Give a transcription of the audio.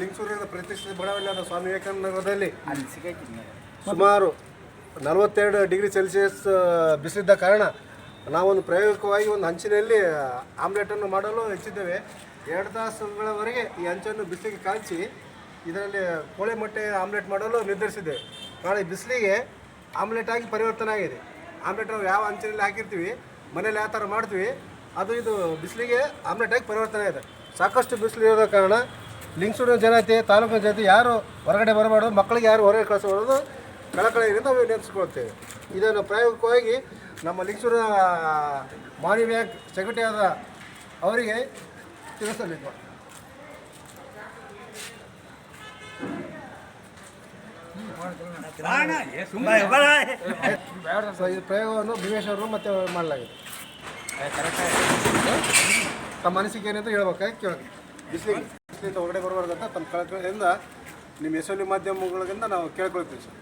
ಲಿಂಗಸೂರಿನ ಪ್ರತಿಷ್ಠಿತ ಬಡಾವಣೆಯಾದ ಸ್ವಾಮಿ ವಿವೇಕಾನಂದದಲ್ಲಿ ಸುಮಾರು ನಲವತ್ತೆರಡು ಡಿಗ್ರಿ ಸೆಲ್ಸಿಯಸ್ ಬಿಸಿದ್ದ ಕಾರಣ ನಾವೊಂದು ಪ್ರಾಯೋಗಿಕವಾಗಿ ಒಂದು ಹಂಚಿನಲ್ಲಿ ಆಮ್ಲೆಟನ್ನು ಮಾಡಲು ಹೆಚ್ಚಿದ್ದೇವೆ. ಎರಡು ತಾಸುಗಳವರೆಗೆ ಈ ಹಂಚನ್ನು ಬಿಸಿಲಿಗೆ ಕಾಯಿಸಿ ಇದರಲ್ಲಿ ಕೋಳಿ ಮೊಟ್ಟೆ ಆಮ್ಲೆಟ್ ಮಾಡಲು ನಿರ್ಧರಿಸಿದ್ದೇವೆ. ನಾಳೆ ಬಿಸಿಲಿಗೆ ಆಮ್ಲೆಟ್ ಆಗಿ ಪರಿವರ್ತನೆ ಆಗಿದೆ. ಆಮ್ಲೆಟ್ ನಾವು ಯಾವ ಹಂಚಿನಲ್ಲಿ ಹಾಕಿರ್ತೀವಿ ಮನೇಲಿ ಯಾವ ಥರ ಮಾಡ್ತೀವಿ ಅದು ಇದು ಬಿಸಿಲಿಗೆ ಆಮ್ಲೆಟ್ ಆಗಿ ಪರಿವರ್ತನೆ ಆಗಿದೆ. ಸಾಕಷ್ಟು ಬಿಸಿಲು ಇರೋದ ಕಾರಣ ಲಿಂಗಸೂರಿನ ಜನತೆ ತಾಲೂಕಿನ ಜನತೆ ಯಾರು ಹೊರಗಡೆ ಬರಬಾರ್ದು ಮಕ್ಕಳಿಗೆ ಯಾರು ಹೊರಗೆ ಕಳಿಸಬಾರ್ದು ಕಳಕಳಿಯಿಂದ ನಾವು ನೆನೆಸ್ಕೊಳ್ತೇವೆ. ಇದನ್ನು ಪ್ರಾಯೋಗಿಕವಾಗಿ ನಮ್ಮ ಲಿಂಗಸೂರಿನ ಮಾನಿ ಬ್ಯಾಂಕ್ ಸೆಕ್ರೆಟರಿ ಆದ ಅವರಿಗೆ ತಿಳಿಸಬೇಕು ಈ ಪ್ರಯೋಗವನ್ನು ಭೀಮೇಶ್ ಅವರು ಮತ್ತೆ ಮಾಡಲಾಗಿದೆ. ತಮ್ಮ ಮನಸ್ಸಿಗೆ ಏನಂತ ಹೇಳ್ಬೇಕಾಗಿ ಕೇಳಿ ಬಿಸಿಲಿಗೆ. ಬಿಸಿಲಿಂದ ಹೊರಗಡೆ ಅಂತ ತಮ್ಮ ಕಳಕಳಿಯಿಂದ ನಿಮ್ಮ ಯಶಸ್ವಿ ಮಾಧ್ಯಮಗಳಿಂದ ನಾವು ಕೇಳ್ಕೊಳ್ತೀವಿ ಸರ್.